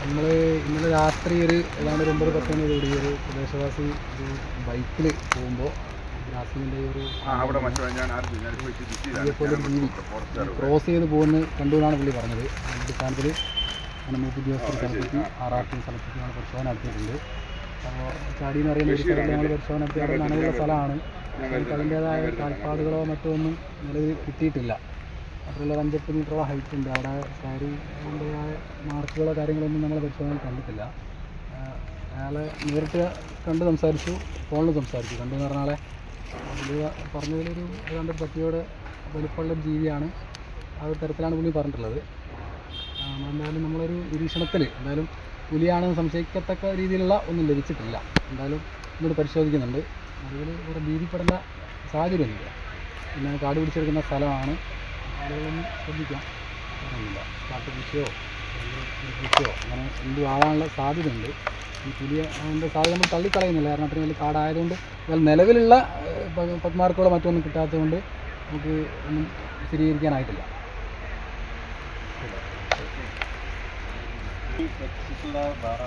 നമ്മൾ ഇന്നലെ രാത്രി ഒരു ഏതാണ്ട് ഒരു ഒമ്പത് പത്ത് മണി കൂടി ഒരു പ്രദേശവാസി ഒരു ബൈക്കിൽ പോകുമ്പോൾ ഗ്രാസിന്റെ ഒരു അതേപോലെ ജീവി ക്രോസ് ചെയ്ത് പോകുന്ന കണ്ടു എന്നാണ് പുള്ളി പറഞ്ഞത്. അടിസ്ഥാനത്തിൽ നമ്മൾ ഉദ്യോഗസ്ഥർ സ്ഥലത്തെത്തി ആർ സ്ഥലത്തേക്ക് ടി സ്ഥലത്തെത്തി പരിശോധന നടത്തിയിട്ടുണ്ട് അപ്പോൾ ചാടി എന്ന് പറയുന്ന ഒരു സ്ഥലത്ത് ഞങ്ങൾ പരിശോധന നടത്തിയ നനവുള്ള സ്ഥലമാണ്. അതിന്റെതായ കാൽപ്പാടുകളോ മറ്റോ ഒന്നും നിലവിൽ കിട്ടിയിട്ടില്ല. മാത്രമല്ല അഞ്ചെട്ട് മീറ്ററോളം ഹൈറ്റ് ഉണ്ട്. അവിടെ കയറി അതിന്റെതായ മാർക്കുകളോ കാര്യങ്ങളൊന്നും നമ്മൾ പരിശോധന കണ്ടിട്ടില്ല. അയാളെ നേരിട്ട് കണ്ട് സംസാരിച്ചു ഫോണിൽ സംസാരിച്ചു. കണ്ടു എന്ന് പറഞ്ഞാൽ പുള്ളി പറഞ്ഞതിലൊരു ഏതാണ്ട് പട്ടിയോട് വലുപ്പമുള്ള ജീവിയാണ്. ആ ഒരു തരത്തിലാണ് പുള്ളി പറഞ്ഞിട്ടുള്ളത്. എന്തായാലും നമ്മളൊരു നിരീക്ഷണത്തിൽ എന്തായാലും പുലിയാണെന്ന് സംശയിക്കത്തക്ക രീതിയിലുള്ള ഒന്നും ലഭിച്ചിട്ടില്ല. എന്തായാലും ഇങ്ങോട്ട് പരിശോധിക്കുന്നുണ്ട്. അതുപോലെ ഇവിടെ ഭീതിപ്പെടേണ്ട സാഹചര്യമൊന്നുമില്ല. പിന്നെ കാട് പിടിച്ചെടുക്കുന്ന സ്ഥലമാണ്. ആളുകളൊന്നും ശ്രദ്ധിക്കാം. പറയുന്നില്ല കാട്ടുപൂച്ചയോ പൂച്ചയോ അങ്ങനെ എന്തും ആവാനുള്ള സാധ്യതയുണ്ട്. ഈ പുലിയ അതിന്റെ സാധ്യത നമ്മൾ തള്ളിക്കളയുന്നില്ല. കാരണം അത്രയും വലിയ കാടായതുകൊണ്ട് എന്നാൽ നിലവിലുള്ള പത്മാർക്കുകളോ മറ്റൊന്നും കിട്ടാത്തതുകൊണ്ട് നമുക്ക് ഒന്നും സ്ഥിരീകരിക്കാനായിട്ടില്ല. വേറെ